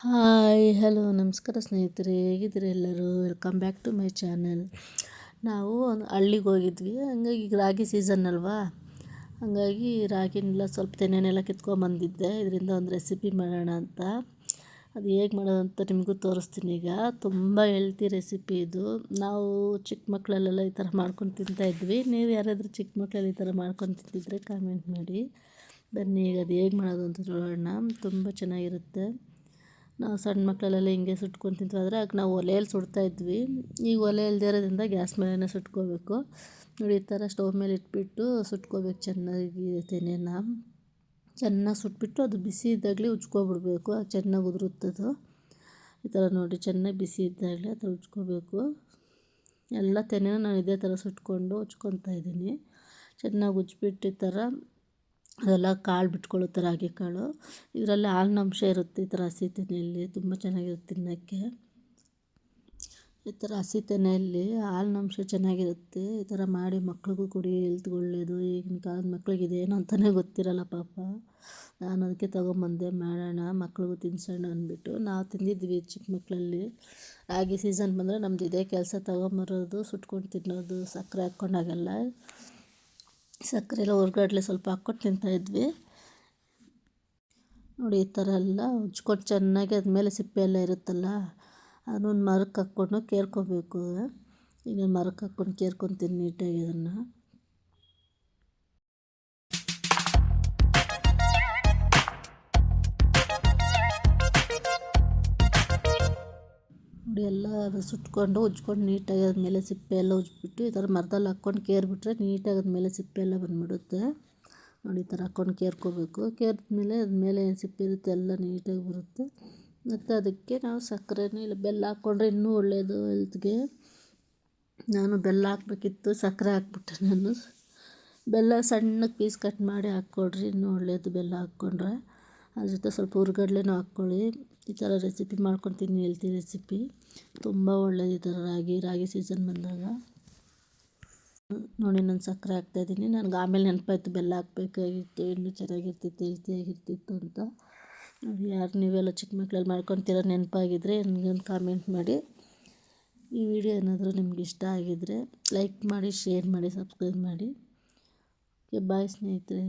Hi hello ನಮಸ್ಕಾರ ಸ್ನೇಹಿತರೆ, ಹೇಗಿದ್ದೀರಿ ಎಲ್ಲರೂ? Welcome back to my channel ನಾವು ಒಂದು ಹಳ್ಳಿಗೆ ಹೋಗಿದ್ವಿ. ಹಂಗಾಗಿ ಈಗ ರಾಗಿ ಸೀಸನ್ ಅಲ್ವಾ? ಹಾಗಾಗಿ ರಾಗಿನೆಲ್ಲ ಸ್ವಲ್ಪ ತೆನೆನೆಲ್ಲ ಕಿತ್ಕೊಂಬಂದಿದ್ದೆ ಇದರಿಂದ ಒಂದು ರೆಸಿಪಿ ಮಾಡೋಣ ಅಂತ. ಅದು ಹೇಗೆ ಮಾಡೋದು ಅಂತ ನಿಮಗೂ ತೋರಿಸ್ತೀನಿ ಈಗ. ತುಂಬ ಹೆಲ್ತಿ ರೆಸಿಪಿ ಇದು. ನಾವು ಚಿಕ್ಕ ಮಕ್ಕಳಲ್ಲೆಲ್ಲ ಈ ಥರ ಮಾಡ್ಕೊಂಡು ತಿಂತಾಯಿದ್ವಿ ನೀವು ಯಾರಾದರೂ ಚಿಕ್ಕ ಮಕ್ಕಳಲ್ಲಿ ಈ ಥರ ಮಾಡ್ಕೊಂಡು ತಿಂತಿದ್ರೆ ಕಾಮೆಂಟ್ ಮಾಡಿ. ಬನ್ನಿ, ಈಗ ಅದು ಹೇಗೆ ಮಾಡೋದು ಅಂತ ನೋಡೋಣ. ತುಂಬ ಚೆನ್ನಾಗಿರುತ್ತೆ. ನಾವು ಸಣ್ಣ ಮಕ್ಕಳಲ್ಲೆಲ್ಲ ಹಿಂಗೆ ಸುಟ್ಕೊಂಡು ತಿಂತೀವಿ ಆಗ ನಾವು ಒಲೆಯಲ್ಲಿ ಸುಡ್ತಾ ಇದ್ವಿ. ಈಗ ಒಲೆ ಇಲ್ಲದೇ ಇರೋದ್ರಿಂದ ಗ್ಯಾಸ್ ಮೇಲೇ ಸುಟ್ಕೋಬೇಕು. ನೋಡಿ, ಈ ಥರ ಸ್ಟವ್ ಮೇಲೆ ಇಟ್ಬಿಟ್ಟು ಸುಟ್ಕೋಬೇಕು ಚೆನ್ನಾಗಿ ತೆನೆನ. ಚೆನ್ನಾಗಿ ಸುಟ್ಬಿಟ್ಟು ಅದು ಬಿಸಿ ಇದ್ದಾಗಲೇ ಉಜ್ಕೊಬಿಡ್ಬೇಕು. ಅದು ಚೆನ್ನಾಗಿ ಉದುರುತ್ತದು. ಈ ಥರ ನೋಡಿ, ಚೆನ್ನಾಗಿ ಬಿಸಿ ಇದ್ದಾಗಲೇ ಆ ಥರ ಉಜ್ಕೋಬೇಕು. ಎಲ್ಲ ತೆನೆನ ನಾನು ಇದೇ ಥರ ಸುಟ್ಕೊಂಡು ಉಜ್ಕೊತಾ ಇದ್ದೀನಿ. ಚೆನ್ನಾಗಿ ಉಜ್ಬಿಟ್ಟು ಈ ಥರ ಅದೆಲ್ಲ ಕಾಳು ಬಿಟ್ಕೊಳ್ಳುತ್ತೆ ರಾಗಿ ಕಾಳು. ಇದರಲ್ಲಿ ಹಾಲಿನಂಶ ಇರುತ್ತೆ, ಈ ಥರ ಹಸಿ ತೆನೆಯಲ್ಲಿ. ತುಂಬ ಚೆನ್ನಾಗಿರುತ್ತೆ ತಿನ್ನೋಕ್ಕೆ. ಈ ಥರ ಹಸಿ ತೆನೆಯಲ್ಲಿ ಹಾಲಿನಂಶ ಚೆನ್ನಾಗಿರುತ್ತೆ. ಈ ಥರ ಮಾಡಿ ಮಕ್ಳಿಗೂ ಕೊಡಿ, ಹೆಲ್ತ್ಗೆ ಒಳ್ಳೆಯದು ಈಗಿನ ಕಾಲದ ಮಕ್ಳಿಗೆ ಇದೇನು ಅಂತಲೇ ಗೊತ್ತಿರಲ್ಲ ಪಾಪ. ನಾನು ಅದಕ್ಕೆ ತೊಗೊಂಬಂದೆ, ಮಾಡೋಣ, ಮಕ್ಳಿಗೂ ತಿನ್ಸೋಣ ಅಂದ್ಬಿಟ್ಟು. ನಾವು ತಿಂದಿದ್ವಿ ಚಿಕ್ಕ ಮಕ್ಕಳಲ್ಲಿ. ರಾಗಿ ಸೀಸನ್ ಬಂದರೆ ನಮ್ದು ಇದೇ ಕೆಲಸ. ತೊಗೊಂಬರೋದು, ಸುಟ್ಕೊಂಡು ತಿನ್ನೋದು, ಸಕ್ಕರೆ ಹಾಕ್ಕೊಂಡಾಗೆಲ್ಲ. ಸಕ್ಕರೆ ಎಲ್ಲ ಹೊರ್ಗಡ್ಲೆ ಸ್ವಲ್ಪ ಹಾಕ್ಕೊಟ್ಟು ತಿಂತಾಯಿದ್ವಿ ನೋಡಿ, ಈ ಥರ ಎಲ್ಲ ಉಜ್ಕೊಂಡು ಚೆನ್ನಾಗಿ ಅದ್ಮೇಲೆ ಸಿಪ್ಪೆ ಎಲ್ಲ ಇರುತ್ತಲ್ಲ ಅದನ್ನೊಂದು ಮರಕ್ಕೆ ಹಾಕ್ಕೊಂಡು ಕೇರ್ಕೋಬೇಕು. ಈಗ ಮರಕ್ಕೆ ಹಾಕ್ಕೊಂಡು ಕೇರ್ಕೊತೀನಿ ನೀಟಾಗಿ ಅದನ್ನು ನೋಡಿ ಎಲ್ಲ ಅದು ಸುಟ್ಕೊಂಡು ಉಜ್ಕೊಂಡು ನೀಟಾಗಿ ಅದ್ಮೇಲೆ ಸಿಪ್ಪೆ ಎಲ್ಲ ಉಜ್ಬಿಟ್ಟು ಈ ಥರ ಮರದಲ್ಲಿ ಹಾಕ್ಕೊಂಡು ಕೇರ್ಬಿಟ್ರೆ ನೀಟಾಗಿ ಅದ್ಮೇಲೆ ಸಿಪ್ಪೆ ಎಲ್ಲ ಬಂದ್ಬಿಡುತ್ತೆ. ನೋಡಿ ಈ ಥರ ಹಾಕ್ಕೊಂಡು ಕೇರ್ಕೋಬೇಕು. ಕೇರ್ದ್ಮೇಲೆ ಅದ್ಮೇಲೆ ಸಿಪ್ಪೆ ಇರುತ್ತೆ, ಎಲ್ಲ ನೀಟಾಗಿ ಬರುತ್ತೆ. ಮತ್ತು ಅದಕ್ಕೆ ನಾವು ಸಕ್ಕರೆನೇ ಇಲ್ಲ, ಬೆಲ್ಲ ಹಾಕ್ಕೊಂಡ್ರೆ ಇನ್ನೂ ಒಳ್ಳೆಯದು ಹೆಲ್ತ್ಗೆ. ನಾನು ಬೆಲ್ಲ ಹಾಕ್ಬೇಕಿತ್ತು, ಸಕ್ಕರೆ ಹಾಕ್ಬಿಟ್ಟೆ ನಾನು. ಬೆಲ್ಲ ಸಣ್ಣಗೆ ಪೀಸ್ ಕಟ್ ಮಾಡಿ ಹಾಕ್ಕೊಡ್ರಿ, ಇನ್ನೂ ಒಳ್ಳೆಯದು ಬೆಲ್ಲ ಹಾಕ್ಕೊಂಡ್ರೆ. ಅದ್ರ ಜೊತೆ ಸ್ವಲ್ಪ ಹುರ್ಗಡ್ಲೆನೂ ಹಾಕ್ಕೊಳ್ಳಿ. ಈ ಥರ ರೆಸಿಪಿ ಮಾಡ್ಕೊತೀನಿ ಹೆಲ್ತಿ ರೆಸಿಪಿ ತುಂಬ ಒಳ್ಳೆಯದು ಈ ಥರ ರಾಗಿ ರಾಗಿ ಸೀಸನ್ ಬಂದಾಗ. ನೋಡಿ ನಾನು ಸಕ್ಕರೆ ಹಾಕ್ತಾಯಿದ್ದೀನಿ ನನಗೆ ಆಮೇಲೆ ನೆನಪಾಯ್ತು, ಬೆಲ್ಲ ಹಾಕ್ಬೇಕಾಗಿತ್ತು ಇನ್ನೂ ಚೆನ್ನಾಗಿರ್ತಿತ್ತು ಹೆಲ್ತಿಯಾಗಿರ್ತಿತ್ತು ಅಂತ. ಯಾರು ನೀವೆಲ್ಲ ಚಿಕ್ಕ ಮಕ್ಕಳಲ್ಲಿ ಮಾಡ್ಕೊತೀರ ನೆನಪಾಗಿದ್ದರೆ ನನಗೊಂದು ಕಾಮೆಂಟ್ ಮಾಡಿ. ಈ ವಿಡಿಯೋ ಏನಾದರೂ ನಿಮ್ಗೆ ಇಷ್ಟ ಆಗಿದ್ದರೆ ಲೈಕ್ ಮಾಡಿ ಶೇರ್ ಮಾಡಿ ಸಬ್ಸ್ಕ್ರೈಬ್ ಮಾಡಿ. ಓಕೆ ಬಾಯ್ ಸ್ನೇಹಿತರೆ.